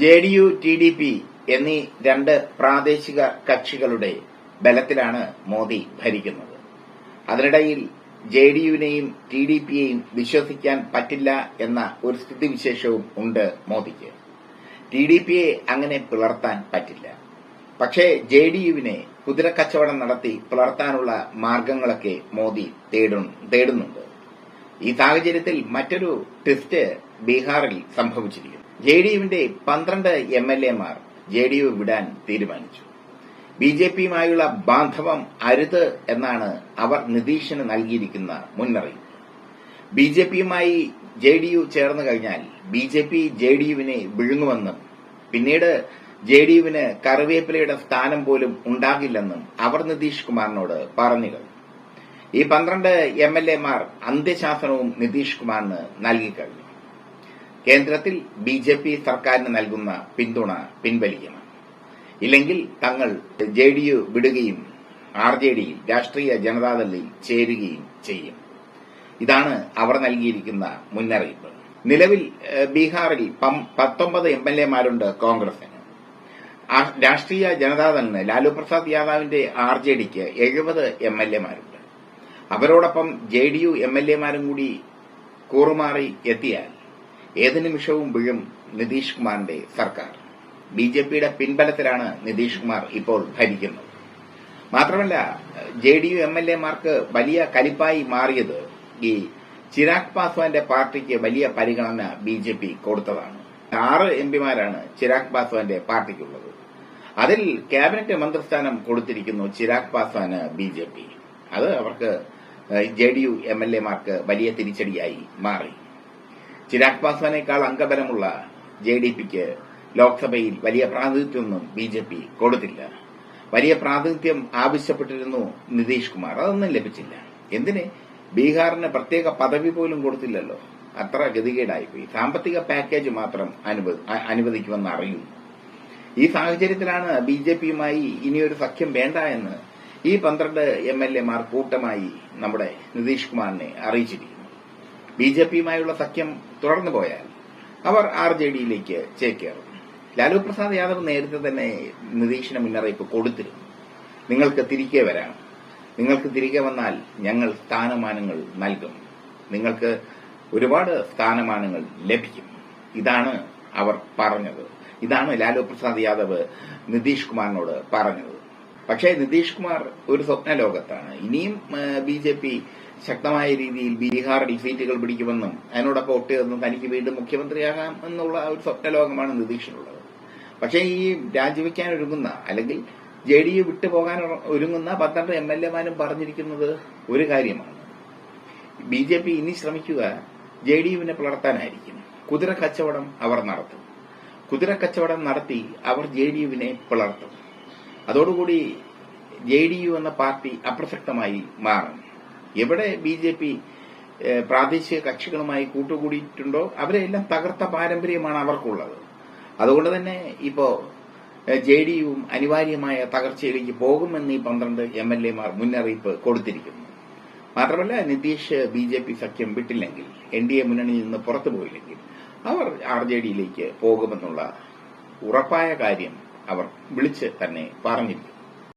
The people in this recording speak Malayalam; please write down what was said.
J D U T D P എന്നീ രണ്ട് പ്രാദേശിക കക്ഷികളുടെ ബലത്തിലാണ് മോദി ഭരിക്കുന്നത്. അതിനിടയിൽ ജെ ഡി യുവിനെയും ടി ഡി പിയെയും വിശ്വസിക്കാൻ പറ്റില്ല എന്ന ഒരു സ്ഥിതിവിശേഷവും ഉണ്ട് മോദിക്ക്. ടി ഡി പിയെ അങ്ങനെ പിളർത്താൻ പറ്റില്ല. പക്ഷേ ജെ ഡി യുവിനെ കുതിരക്കച്ചവടം നടത്തി പിളർത്താനുള്ള മാർഗങ്ങളൊക്കെ മോദി തേടുന്നുണ്ട്. ഈ സാഹചര്യത്തിൽ മറ്റൊരു ട്വിസ്റ്റ് ബീഹാറിൽ സംഭവിച്ചിരിക്കുന്നു. ജെ ഡി യുവിന്റെ പന്ത്രണ്ട് എം എൽ എമാർ ജെ ഡി യു വിടാൻ തീരുമാനിച്ചു. ബി ജെ പിയുമായുള്ള ബാന്ധവം അരുത് എന്നാണ് അവർ നിതീഷിന് നൽകിയിരിക്കുന്ന മുന്നറിയിപ്പ്. ബി ജെ പിയുമായി ജെ ഡി യു ചേർന്ന് കഴിഞ്ഞാൽ B J P J D യുവിനെ വിഴുങ്ങുമെന്നും പിന്നീട് ജെ ഡി യുവിന് കറിവേപ്പിലയുടെ സ്ഥാനം പോലും ഉണ്ടാകില്ലെന്നും അവർ നിതീഷ് കുമാറിനോട് പറഞ്ഞു കഴിഞ്ഞു. ഈ പന്ത്രണ്ട് എം എൽ എമാർ അന്ത്യശാസനവും നിതീഷ് കുമാറിന് നൽകിക്കഴിഞ്ഞു കേന്ദ്രത്തിൽ ബി ജെ പി സർക്കാരിന് നൽകുന്ന പിന്തുണ പിൻവലിക്കണം. ഇല്ലെങ്കിൽ തങ്ങൾ ജെ ഡി യു വിടുകയും ആർ ജെ ഡിയിൽ രാഷ്ട്രീയ ജനതാദളിൽ ചേരുകയും ചെയ്യും. ഇതാണ് അവർ നൽകിയിരിക്കുന്ന മുന്നറിയിപ്പ്. നിലവിൽ ബീഹാറിൽ പത്തൊമ്പത് എം എൽ എമാരുണ്ട് കോൺഗ്രസിന്. രാഷ്ട്രീയ ജനതാദളിന് ലാലു പ്രസാദ് യാദവിന്റെ ആർ ജെ ഡിക്ക് എഴുപത് എം എൽ എമാരുണ്ട്. അവരോടൊപ്പം J D U M L എമാരും കൂടി കൂറുമാറി എത്തിയാൽ ഏത് നിമിഷവും വീഴും നിതീഷ് കുമാറിന്റെ സർക്കാർ. ബി ജെ പിയുടെ പിൻബലത്തിലാണ് നിതീഷ് കുമാർ ഇപ്പോൾ ഭരിക്കുന്നത്. മാത്രമല്ല J D U M L എമാർക്ക് വലിയ കലിപ്പായി മാറിയത് ഈ ചിരാഗ് പാസ്വാന്റെ പാർട്ടിക്ക് വലിയ പരിഗണന ബി ജെ പി കൊടുത്തതാണ്. ആറ് എം പിമാരാണ് ചിരാഗ് പാസ്വാന്റെ പാർട്ടിക്കുള്ളത്. അതിൽ ക്യാബിനറ്റ് മന്ത്രിസ്ഥാനം കൊടുത്തിരിക്കുന്നു ചിരാഗ് പാസ്വാന് ബി ജെ പി. അത് അവർക്ക് J D U M L എമാർക്ക് വലിയ തിരിച്ചടിയായി മാറി. ചിരാഗ് പാസ്വാനേക്കാൾ അംഗബലമുള്ള ജെ ഡി പിക്ക് ലോക്സഭയിൽ വലിയ പ്രാതിനിധ്യമൊന്നും ബി ജെ പി കൊടുത്തില്ല. വലിയ പ്രാതിനിധ്യം ആവശ്യപ്പെട്ടിരുന്നു നിതീഷ് കുമാർ. അതൊന്നും ലഭിച്ചില്ല. എന്തിന്? ബീഹാറിന് പ്രത്യേക പദവി പോലും കൊടുത്തില്ലല്ലോ. അത്ര ഗതികേടായിപ്പോയി. സാമ്പത്തിക പാക്കേജ് മാത്രം അനുവദിക്കുമെന്ന് അറിയുന്നു ഈ സാഹചര്യത്തിലാണ് ബി ജെ പിയുമായി ഇനിയൊരു സഖ്യം വേണ്ട എന്ന് ഈ പന്ത്രണ്ട് എം എൽ എമാർ കൂട്ടമായി നമ്മുടെ നിതീഷ് കുമാറിനെ അറിയിച്ചിരിക്കുന്നു ബി ജെ പിയുമായുള്ള സഖ്യം തുടർന്നു പോയാൽ അവർ ആർ ജെ ഡിയിലേക്ക് ചേക്കേറും. ലാലു പ്രസാദ് യാദവ് നേരത്തെ തന്നെ നിരീക്ഷണ മുന്നറിയിപ്പ് കൊടുത്തിരുന്നു. നിങ്ങൾക്ക് തിരികെ വരാം. നിങ്ങൾക്ക് തിരികെ വന്നാൽ ഞങ്ങൾ സ്ഥാനമാനങ്ങൾ നൽകും. നിങ്ങൾക്ക് ഒരുപാട് സ്ഥാനമാനങ്ങൾ ലഭിക്കും. ഇതാണ് അവർ പറഞ്ഞത്. ഇതാണ് ലാലു പ്രസാദ് യാദവ് നിതീഷ് കുമാറിനോട് പറഞ്ഞത്. പക്ഷേ നിതീഷ് കുമാർ ഒരു സ്വപ്ന ലോകത്താണ് ഇനിയും ബി ജെ പി ശക്തമായ രീതിയിൽ ബീഹാറിൽ സീറ്റുകൾ പിടിക്കുമെന്നും അതിനോടൊപ്പം ഒട്ടുചേർന്ന് തനിക്ക് വീണ്ടും മുഖ്യമന്ത്രിയാകാം എന്നുള്ള ഒരു സ്വപ്നലോകമാണ് നിതീഷിനുള്ളത് പക്ഷേ ഈ രാജിവെക്കാൻ ഒരുങ്ങുന്ന അല്ലെങ്കിൽ ജെ ഡി യു വിട്ടുപോകാൻ ഒരുങ്ങുന്ന പന്ത്രണ്ട് എം എൽ എമാരും പറഞ്ഞിരിക്കുന്നത് ഒരു കാര്യമാണ്. ബി ജെ പി ഇനി ശ്രമിക്കുക ജെ ഡി യുവിനെ പിളർത്താനായിരിക്കും കുതിര കച്ചവടം അവർ നടത്തും. കുതിര കച്ചവടം നടത്തി അവർ ജെ ഡി യുവിനെ പിളർത്തും അതോടുകൂടി ജെ ഡി യു എന്ന പാർട്ടി അപ്രസക്തമായി മാറും. എവിടെ ബി ജെ പി പ്രാദേശിക കക്ഷികളുമായി കൂട്ടുകൂടിയിട്ടുണ്ടോ അവരെല്ലാം തകർത്ത പാരമ്പര്യമാണ് അവർക്കുള്ളത്. അതുകൊണ്ട് തന്നെ ഇപ്പോ ജെ ഡി യുവും അനിവാര്യമായ തകർച്ചയിലേക്ക് പോകുമെന്ന് ഈ പന്ത്രണ്ട് എം എൽ എമാർ മുന്നറിയിപ്പ് കൊടുത്തിരിക്കുന്നു. മാത്രമല്ല നിതീഷ് ബി ജെ പി സഖ്യം വിട്ടില്ലെങ്കിൽ എൻ ഡി എ മുന്നണിയിൽ നിന്ന് പുറത്തു പോയില്ലെങ്കിൽ അവർ ആർ ജെ ഡിയിലേക്ക് പോകുമെന്നുള്ള ഉറപ്പായ കാര്യം അവർ വിളിച്ച് തന്നെ പറഞ്ഞിരിക്കുന്നു.